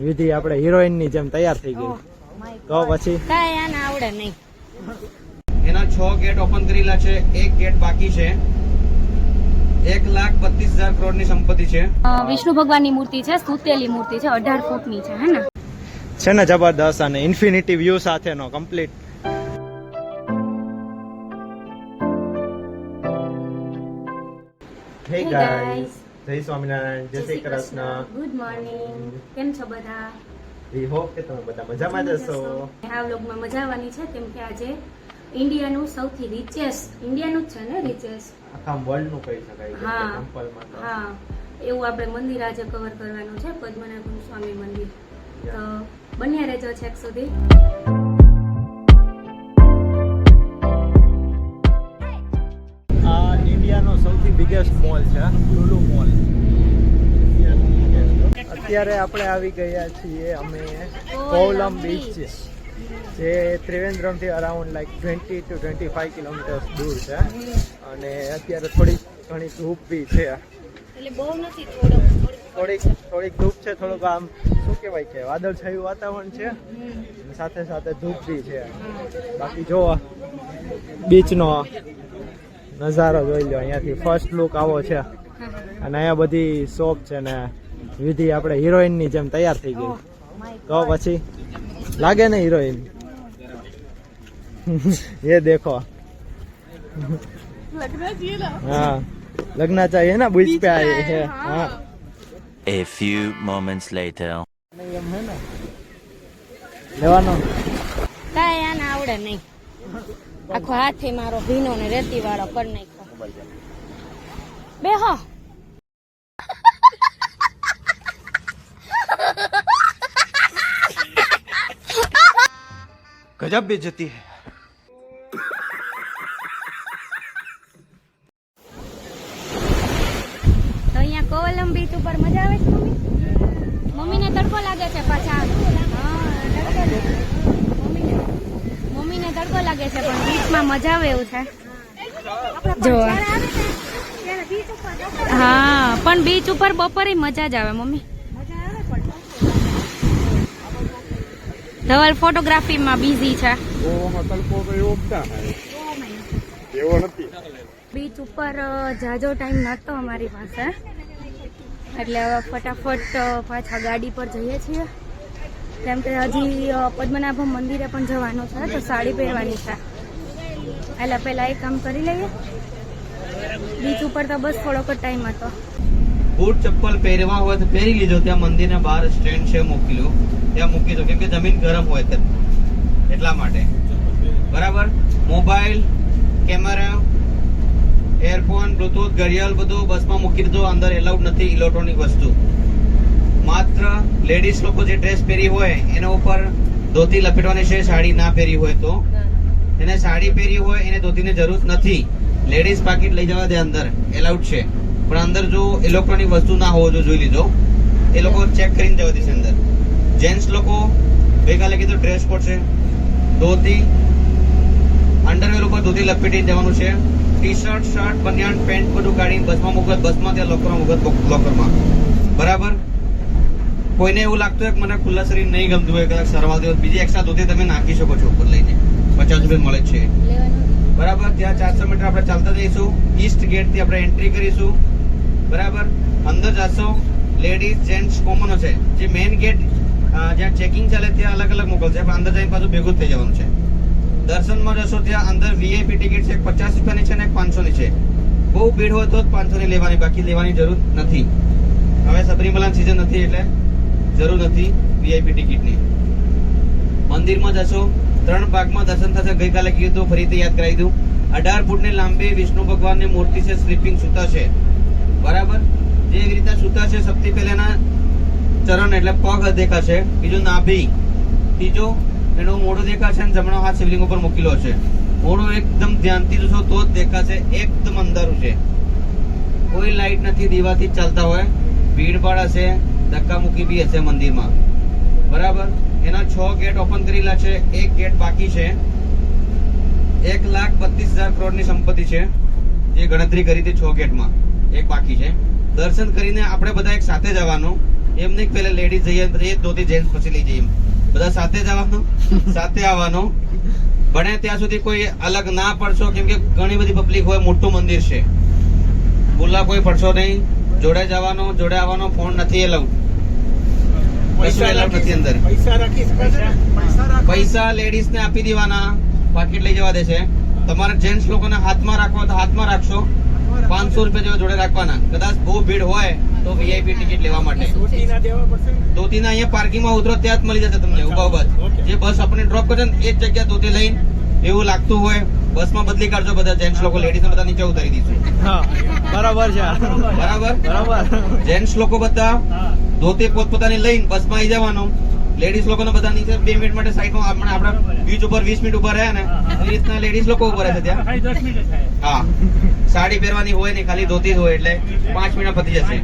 વિધિ આપણે હિરોઈનની જેમ તૈયાર થઈ ગઈ. તો પછી? કાંઈ આને આવડે નહીં. એના છ ગેટ ઓપન કરેલા છે એક ગેટ બાકી છે. એક લાખ બત્રીસ હજાર કરોડની સંપત્તિ છે. વિષ્ણુ વિષ્ણુ ભગવાનની મૂર્તિ છે સુતેલી મૂર્તિ છે અઢાર ફૂટની છે હે ને? છે ને જબરદસ્ત અને ઇન્ફિનિટી વ્યૂ સાથેનો કમ્પ્લીટ હે Hey guys. જય સ્વામિનારાયણ જય શ્રી કૃષ્ણ. ગુડ મોર્નિંગ કેમ છો બધા? વી હોપ કે તમે બધા મજામાં જ હશો. આ વ્લોગમાં મજા આવવાની છે કેમ કે આજે ઇન્ડિયાનું સૌથી રિચેસ્ટ ઇન્ડિયાનું જ છે ને રિચેસ્ટ આખા વર્લ્ડનું કહી શકાય હા. ટેમ્પલમાં હા. એવું આપણે મંદિર આજે કવર કરવાનું છે પદ્મનાભ સ્વામી મંદિર. તો બન્યા રહેજો છેક સુધી. અત્યારે આપણે આવી ગયા છીએ અમે કોવલમ બીચ જે ત્રિવેન્દ્રમથી around like twenty two twenty five kilometers દૂર છે. અને અત્યારે થોડીક ઘણી ધૂપ બી છે. થોડો થોડીક થોડીક. ધૂપ છે થોડુંક આમ શું કહેવાય કે વાદળછાયું વાતાવરણ છે. સાથે સાથે ધૂપ બી છે. બાકી જો બીચનો નજારો જોઈ લો. અહીંયાથી ફર્સ્ટ લુક આવો છે. અને અહીંયા બધી શોપ છે ને વિધિ આપણે હિરોઈનની જેમ તૈયાર થઈ ગઈ. તો પછી લાગે ને હિરોઈન? એ દેખો. હા. લગના ચાહીએ ના બુજ પે આયે હે. હા. A few moments later. એમ હે ને. લેવાનો. કાંઈ આને આવડે નહીં. આખો હાથથી મારો ભીનો ને રેતી વાળો કરી નાખ્યો. બેહો. ગજબ બેજતી હે તો અહીંયા કોવલમ બીચ ઉપર મજા આવે છે મમ્મી? મમ્મીને તડકો લાગે છે પાછા. હા, તડકો મમ્મીને મમ્મીને તડકો લાગે છે પણ બીચમાં મજા આવે એવું છે જો. હા પણ બીચ ઉપર બપોરે મજા જ આવે મમ્મી. ધવલ ફોટોગ્રાફીમાં બિઝી છે? બીચ ઉપર જાજો ટાઈમ નહોતો અમારી પાસે. એટલે હવે ફટાફટ પાછા ગાડી પર જઈએ છીએ. કેમ કે હજી પદ્મનાભ મંદિરે પણ જવાનું છે તો સાડી પહેરવાની છે. એટલે પહેલાં એ કામ કરી લઈએ. બીચ ઉપર તો બસ થોડોક ટાઈમ હતો. બૂટ ચપ્પલ પહેરવા હોય તો પહેરી લીધો. ત્યાં મંદિરના બહાર સ્ટેન્ડ છે મૂકેલું. ત્યાં મૂકી દો. કેમ કે જમીન ગરમ હોય તે. એટલા માટે. બરાબર? મોબાઈલ, કેમેરા, એરફોન, બ્લૂટૂથ, ઘડિયાળ બધું બસમાં મૂકી દીધો. અંદર એલાઉડ નથી ઇલેક્ટ્રોનિક વસ્તુ. માત્ર લેડીઝ લોકો જે ડ્રેસ પહેરી હોય, એના ઉપર ધોતી લપેટવાની છે. સાડી ના પહેરી હોય તો. એને સાડી પહેરી હોય, એને ધોતીની જરૂર નથી. લેડીઝ પાકીટ લઈ જવા દે અંદર. એલાઉડ છે. પણ અંદર જો ઇલેક્ટ્રોનિક વસ્તુ ના હોવો જો જોઈ લીધો એ લોકો ચેક કરીને જવા દેશે અંદર. જેન્ટ્સ લોકો ગઈકાલે કીધું ડ્રેસ કોડ છે ધોતી અંડરવેર ઉપર ધોતી લપેટી જવાનું છે. ટી શર્ટ શર્ટ બનિયાન પેન્ટ બધું કાઢીને બસમાં મુકત બસમાં ત્યાં લોકરમાં મુકત લોકરમાં બરાબર? કોઈને એવું લાગતું હોય કે મને ખુલ્લા શરીર નહીં ગમતું હોય કદાચ સરવા દેવો બીજી એક્સ્ટ્રા ધોતી તમે નાખી શકો છો ઉપર લઈને. પચાસ રૂપિયા મળે છે. બરાબર? ત્યાં ચારસો મીટર આપણે ચાલતા જઈશું. ઈસ્ટ ગેટથી આપણે એન્ટ્રી કરીશું. બરાબર? અંદર જશો. લેડીઝ જેન્ટ્સ કોમન હશે. જે મેઇન ગેટ જ્યાં ચેકિંગ ચાલે ત્યાં અલગ અલગ મોકલશે. પણ અંદર જઈને પાછું ભેગું થઈ જવાનું છે. દર્શનમાં જશો ત્યાં અંદર વીઆઈપી ટિકિટ છે. પચાસ રૂપિયાની છે ને પાંચસોની છે. બહુ ભીડ હોય તો જ પાંચસોની લેવાની. બાકી લેવાની જરૂર નથી. હવે સબરીમલા સિઝન નથી એટલે જરૂર નથી વીઆઈપી ટિકિટની મંદિરમાં જશો. ત્રણ ભાગમાં દર્શન થશે. ગઈકાલે કીધું ફરીથી યાદ કરાવી દઉં. અઢાર ફૂટની લાંબી વિષ્ણુ ભગવાનની મૂર્તિ છે. સ્લીપિંગ સૂતા છે. બરાબર? જે એવી રીતે સૂતા છે સૌથી પહેલાના ચરણ એટલે પગ દેખાશે, બીજું નાભી, ત્રીજો એનો મોઢો દેખાશે અને જમણો હાથ શિવલિંગ ઉપર મૂકેલો છે. મોઢો એકદમ ધ્યાનથી જોશો તો જ દેખાશે, એકદમ અંધારું છે. કોઈ લાઈટ નથી, દીવાથી ચાલતા હોય. ભીડ ભાડ હશે, ધક્કા મૂકી બી હશે મંદિરમાં. બરાબર? એના છ ગેટ ઓપન કરેલા છે, એક ગેટ બાકી છે. એક લાખ બત્રીસ હજાર કરોડની સંપત્તિ છે, જે ગણતરી કરી હતી છ ગેટમાં એક બાકી છે. દર્શન કરીને આપણે બધા એક સાથે જવાનું. એમ નહીં પેલા લેડીઝ જઈએ પછી ધોતી જેન્ટ્સ પછી લઈ જઈએ બધા સાથે જવાનું સાથે આવવાનું. બને ત્યાં સુધી કોઈ અલગ ના પડશો કેમ કે ઘણી બધી પબ્લિક હોય મોટું મંદિર છે. ભૂલા કોઈ પડશો નહીં. જોડે જવાનો જોડે આવવાનો ફોન નથી એ પૈસા પૈસા લેડીઝ ને આપી દેવાના. પાકીટ લઈ જવા દે છે તમારે જેન્ટ્સ લોકોને હાથમાં રાખવા તો હાથમાં રાખશો. પાંચસો રૂપિયા જેવા જોડે રાખવાના. કદાચ બહુ ભીડ હોય તો વીઆઈપી ટિકિટ લેવા માટે. ધોતીના અહીંયા પાર્કિંગમાં ઉતરો ત્યાં જ મળી જશે તમને ઊભા ઊભા જે. બસ આપણે ડ્રોપ કરશે ને એ જ જગ્યા ધોતી લઈને એવું લાગતું હોય બસમાં બદલી કાઢજો બધા જેન્ટ્સ લોકો લેડીઝ બધા નીચે ઉતારી દીધું હા બરાબર છે. બરાબર? બરાબર. જેન્ટ્સ લોકો બધા ધોતી પોતપોતાની લઈને બસમાં આવી જવાનું. લેડીઝ લોકોને બધા નીચે બે મિનિટ માટે સાઈડમાં આપણે આપણા બીચ ઉપર વીસ મિનિટ ઊભા રહ્યા ને એ રીતના લેડીઝ લોકો ઊભા રહે છે ત્યાં હા. સાડી પહેરવાની હોય ને ખાલી ધોતી જ હોય એટલે પાંચ મિનિટ પતી જશે.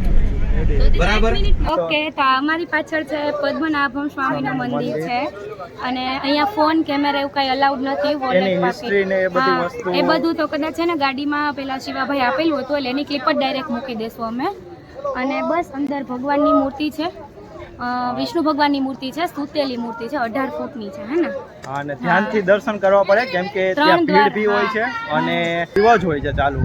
બરાબર? ઓકે તો અમારી પાછળ છે પદ્મનાભમ સ્વામીનું મંદિર છે. અને અહીંયા ફોન કેમેરા એવું કઈ અલાઉડ નથી વોલેટ એ હા, એ બધું તો કદાચ છે ને ગાડીમાં પેલા શિવાભાઈ આપેલું હતું એટલે એની ક્લિપ જ ડાયરેક્ટ મૂકી દેશું અમે. અને બસ અંદર ભગવાનની મૂર્તિ છે. વિષ્ણુ ભગવાનની મૂર્તિ છે સુતેલી મૂર્તિ છે અઢાર ફૂટની છે હે ને? અને ધ્યાનથી દર્શન કરવા પડે કેમ કે ત્યાં ભીડ ભી હોય છે અને દીવો જ હોય છે ચાલુ.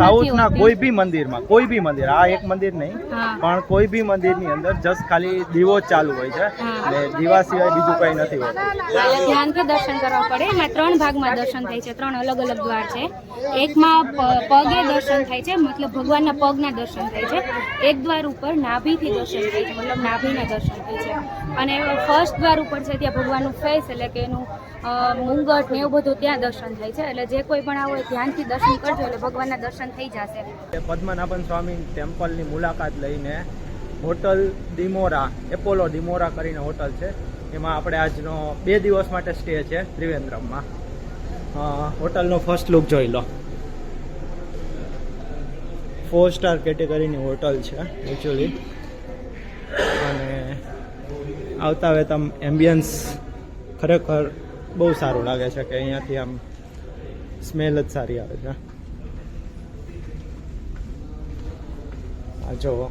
સાઉથના કોઈ બી મંદિરમાં કોઈ બી મંદિર આ એક મંદિર નહીં પણ કોઈ બી મંદિરની અંદર જસ્ટ ખાલી દીવો જ ચાલુ હોય છે. અને દીવા સિવાય બીજું કઈ નથી હોતું. ધ્યાનથી દર્શન કરવા પડે. એમાં ત્રણ ભાગમાં દર્શન થાય છે. ત્રણ અલગ અલગ દ્વાર છે. એકમાં પગે દર્શન થાય છે. મતલબ ભગવાનના પગના દર્શન થાય છે. એક દ્વાર ઉપર નાભીથી દર્શન થાય છે. મતલબ નાભીના દર્શન થાય છે. અને ફર્સ્ટ દ્વાર ઉપર છે ત્યાં ભગવાનનું ફેસ એટલે કે એનું મુંગટ ને એવું બધું ત્યાં દર્શન થાય છે. એટલે જે કોઈ પણ આવો ધ્યાનથી દર્શન કરજો એટલે ભગવાનના દર્શન થઈ જશે. પદ્મનાભન સ્વામી ટેમ્પલની મુલાકાત લઈને હોટલ ડિમોરા, એપોલો ડિમોરા કરીને હોટલ છે. એમાં આપણે આજનો બે દિવસ માટે સ્ટે છે ત્રિવેન્દ્રમમાં. હોટલનો ફર્સ્ટ લુક જોઈ લો. ફોર સ્ટાર કેટેગરીની હોટલ છે એકચ્યુઅલી અને આવતા વેતા એમ્બિયન્સ ખરેખર બહુ સારું લાગે છે કે અહીંયાથી આમ સ્મેલ જ સારી આવે છે. આ જો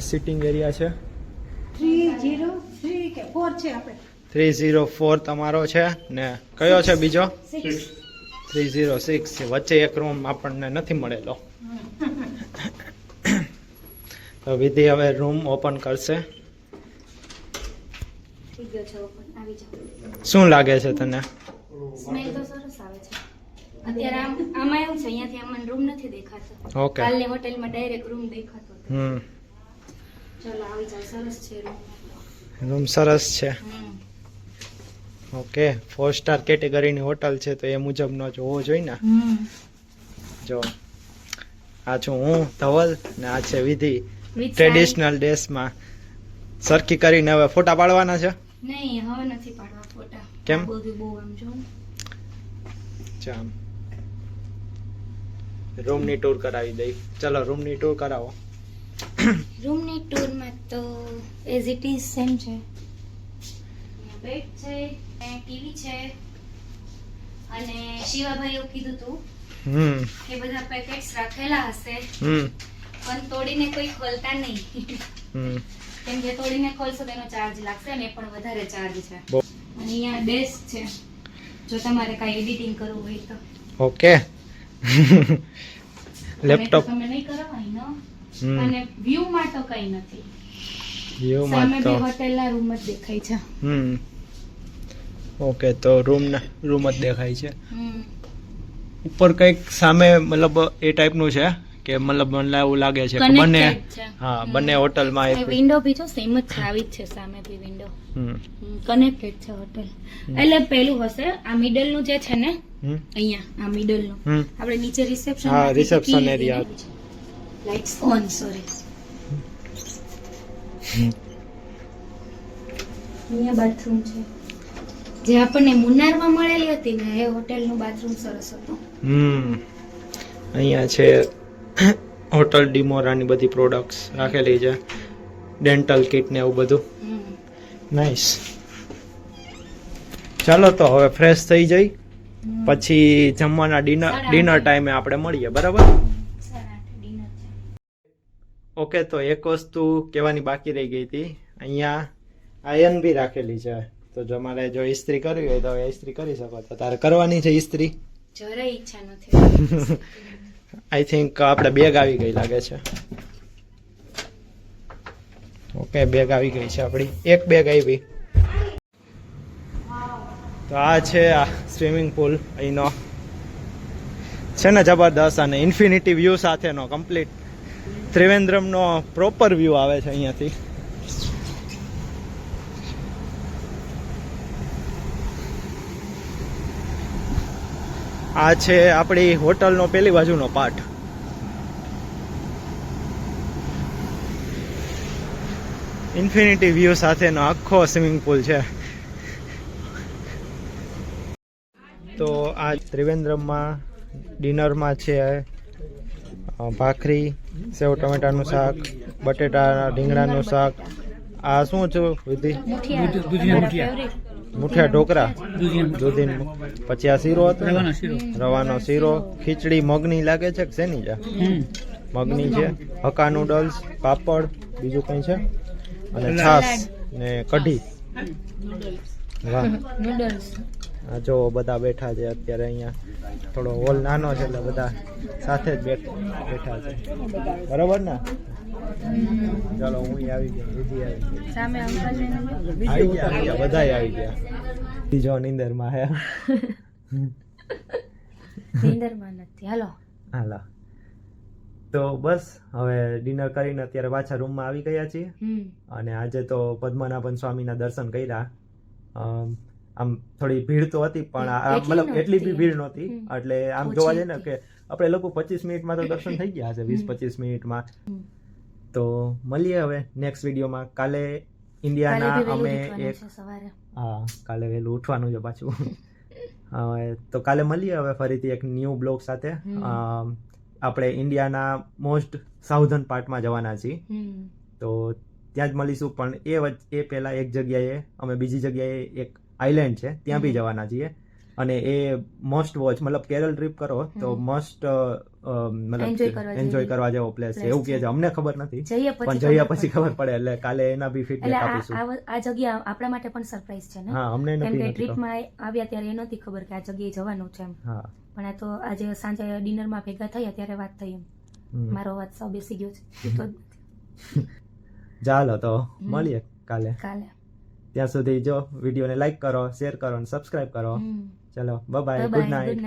સિટિંગ એરિયા છે. થ્રી ઝીરો ફોર તમારો છે ને કયો છે બીજો? થ્રી ઝીરો સિક્સ છે. વચ્ચે એક રૂમ આપણને નથી મળેલો. તો વિધિ હવે રૂમ ઓપન કરશે. ગયો છે ઓપન આવી જાઓ. શું લાગે છે તને? સ્મેલ તો સરસ આવે છે. અત્યારે આમ આમાં એવું છે અહીંયાથી આમાં રૂમ નથી દેખાતો. ઓકે કાલે હોટેલમાં ડાયરેક્ટ રૂમ દેખાતો હમ. ચલો આવી જાઓ. સરસ છે રૂમ રૂમ સરસ છે. ઓકે ફોર સ્ટાર કેટેગરીની હોટલ છે તો એ મુજબનો જોવો જોઈએ ને? જો. આ છું હું ધવલ ને આ છે વિધિ. ટ્રેડિશનલ ડ્રેસમાં સરખી કરીને હવે ફોટા પાડવાના છે. નહીં હવે નથી પાડવા ફોટા. કેમ? બધું બહુ આમ જો. ચામ રૂમની ટૂર કરાવી દઈ. ચલો રૂમની ટૂર કરાવો. રૂમની ટૂરમાં તો એઝ ઇટ ઇઝ સેમ છે. બેડ છે ટીવી છે. અને શિવાભાઈ એવું કીધું તું હમ. કે બધા પેકેટ્સ રાખેલા હશે. હમ. પણ તોડીને કોઈ ખોલતા નહીં. હમ. કેમ કે તોડીને ખોલશો તો એનો ચાર્જ લાગશે અને એ પણ વધારે ચાર્જ છે. અને અહીંયા ડેસ્ક છે. જો તમારે કાંઈ એડિટિંગ કરવું હોય તો. ઓકે લેપટોપ તમે નહીં કરો અહીં નો અને વ્યૂમાં તો કંઈ નથી. વ્યૂમાં માં તો. બે હોટેલના રૂમ જ દેખાય છે. હમ. ઓકે તો રૂમ રૂમ જ દેખાય છે. ઉપર કંઈક સામે મતલબ એ ટાઈપનું છે. કે મતલબ મને એવું લાગે છે કે બંને હા બંને હોટલમાં વિન્ડો બી જો સેમ જ છે આવી જ છે સામે બી વિન્ડો કનેક્ટેડ છે હોટેલ એટલે પેલું હશે આ મિડલનું જે છે ને અહીંયા આ મિડલનું આપણે નીચે રિસેપ્શન હા, reception area lights on sorry અહીંયા બાથરૂમ છે. જે આપણને મુન્નારમાં મળેલી હતી ને એ હોટેલનું બાથરૂમ સરસ હતું. હમ. અહીંયા છે હોટલ ડિમોરાની બધી પ્રોડક્ટ્સ રાખેલી છે. ડેન્ટલ કિટ ને એવું બધું. નાઇસ ચાલો તો હવે ફ્રેશ થઈ જઈ. પછી જમવાના ડિનર ડિનર ટાઈમે આપણે મળીએ બરાબર. ઓકે તો એક વસ્તુ કહેવાની બાકી રહી ગઈ હતી. અહીંયા આયન બી રાખેલી છે. તો જો મારે જો ઇસ્ત્રી કરવી હોય તો ઇસ્ત્રી કરી શકો તો તારે કરવાની છે ઇસ્ત્રી જરાય ઈચ્છા નથી આઈ થિંક આપણે બેગ આવી ગઈ લાગે છે. ઓકે બેગ આવી ગઈ છે આપણી એક બેગ આવી. તો આ છે આ સ્વિમિંગ પુલ અહીંનો. છે ને જબરદસ્ત અને ઇન્ફિનિટી વ્યૂ સાથેનો કમ્પ્લીટ ત્રિવેન્દ્રમનો પ્રોપર વ્યૂ આવે છે અહીંયાથી. આ છે આપણી હોટલનો પેલી બાજુનો પાર્ટ ઇન્ફિનિટી વ્યૂ સાથેનો આખો સ્વિમિંગ પુલ છે. તો આ ત્રિવેન્દ્રમમાં ડિનરમાં છે ભાખરી સેવ ટમેટાનું શાક બટેટા રીંગણાનું શાક. આ શું છે વિધિ? મુઠિયા ઢોકરા. દૂધીન પછી આ શીરો હતો રવાનો શીરો. ખીચડી મગની લાગે છે કે શેની છે? મગની છે હકા નૂડલ્સ પાપડ બીજું કંઈ છે? અને છાસ ને કઢી. વાહ. નૂડલ્સ. આ જો બધા બેઠા છે અત્યારે અહીંયા. થોડો હોલ નાનો છે એટલે બધા સાથે જ બેઠ- બેઠા છે. બરોબર ને? ચાલો હું આવી ગયો બીજી આવી ગયા આવી ગયા. બધાય આવી ગયા. બીજો નીંદરમાં હે. નીંદરમાં નથી. હાલો. હાલો. તો બસ હવે ડિનર કરીને અત્યારે પાછા રૂમમાં આવી ગયા છીએ. અને આજે તો પદ્મનાભન સ્વામીના દર્શન કર્યા. આમ થોડી ભીડ તો હતી પણ મતલબ એટલી બી ભીડ નહોતી. એટલે આમ જોવા જઈએ ને કે આપણે લોકો પચીસ મિનિટમાં તો દર્શન થઈ ગયા હશે વીસ પચીસ મિનિટમાં. તો મળીએ હવે નેક્સ્ટ વિડીયોમાં કાલે ઇન્ડિયાના અમે એક હા કાલે વહેલું ઉઠવાનું છે પાછું. તો કાલે મળીએ હવે ફરીથી એક ન્યૂ બ્લોગ સાથે. આપણે ઇન્ડિયાના મોસ્ટ સાઉધન પાર્ટમાં જવાના છીએ. તો ત્યાં જ મળીશું પણ એ એ પહેલાં એક જગ્યાએ અમે બીજી જગ્યાએ એક આઇલેન્ડ છે ત્યાં બી જવાના છીએ. અને એ મસ્ટ વોચ મતલબ કેરળ ટ્રીપ કરો તો. મસ્ટ મતલબ એન્જોય કરવા જેવો પ્લેસ છે. એવું કહે છે. અમને ખબર નથી. પણ જઈએ પછી ખબર પડે એટલે કાલે એના બી ફીડબેક આપીશું. આ જગ્યા આપણા માટે પણ સરપ્રાઈઝ છે ને? હા અમને નથી કે. ટ્રીપમાં આવ્યા ત્યારે એ નથી ખબર કે આ જગ્યાએ જવાનું છે એમ. હા. પણ આ તો આજે સાંજે ડિનરમાં ભેગા થયા ત્યારે વાત થઈ એમ. મારો અવાજ સૌ બેસી ગયો છે. તો ચાલો તો મળીએ કાલે. કાલે. ત્યાં સુધી જો વિડીયોને લાઈક કરો શેર કરો અને સબસ્ક્રાઇબ કરો. ચલો બાય ગુડ નાઇટ